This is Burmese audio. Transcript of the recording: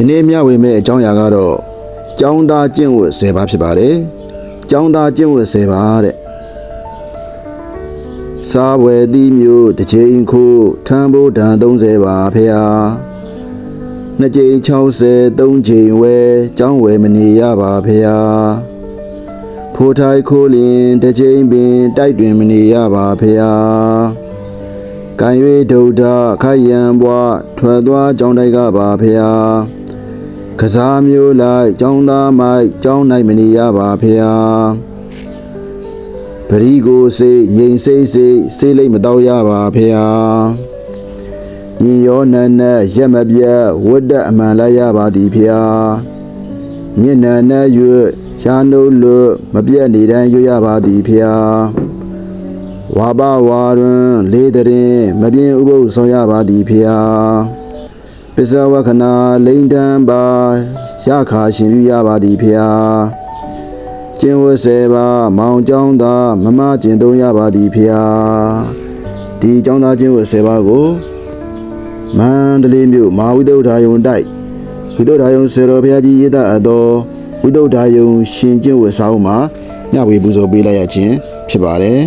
ယနေ့မျှဝေမဲ့အကြောင်းအရာကတော့ကျောင်းသားကျင့်ဝတ်10ပါးဖြစ်ပါတယ်ကျောင်းသားကျင့်ဝတ်10ပါးတဲ့စားဝယ်သီးမျိုးတစ်ချိန်ခိုးထမ်းဖို့ဒဏ်30ပါဖေဟာနှစ်ကြိမ်60သုံးချိန်ဝဲကျောင်းဝယ်မနေရပါဖေဟာဖိုးထိုင်ခိုးလင်တစ်ချိန်ပင်တိုက်တွင်မနေရပါဖေဟာကံ၍ဒုဒ္ဓခိုက်ရန်ဘွားထွက်သွားကြောင်းတိုက်ကပါဖေဟာ ကစားမျိုးလိုက်ကြောင်းသားမိုက်ကြောင်းနိုင်မနေရပါဖေဟာပရိကိုစိတ်ငြိမ်စိတ်စိတ်စိတ်လိတ်မတော့ရပါဖေဟာညီရောနန်းနဲ့ရက်မပြတ်ဝတ်တက်အမှန်လိုက်ရပါသည်ဖေဟာညဉ့်နန်းနဲ့၍ရှားနှုတ်လို့မပြတ်နေတန်းရွရပါသည်ဖေဟာဝါပဝါရွန်လေးတရင်မပြင်းဥပုပ်ဆောင်ရပါသည်ဖေဟာ ပစ္စဝခဏလိန်တံပါရခါရှင်ပြုရပါသည်ဖေဟာကျင်ဝတ်စေပါမောင်ကျောင်းသာမမကျင်သုံးရပါသည်ဖေဟာဒီကျောင်းသားကျင်ဝတ်စေပါကိုမန္တလေးမြို့မဟာဝိသုဒ္ဓါယုံတိုက်ဝိသုဒ္ဓါယုံစေတော်ဘုရားကြီးရေးသားအပ်သောဝိသုဒ္ဓါယုံရှင်ကျင့်ဝတ်စာအုပ်မှာညဝေပူဇော်ပေးလိုက်ရခြင်းဖြစ်ပါတယ်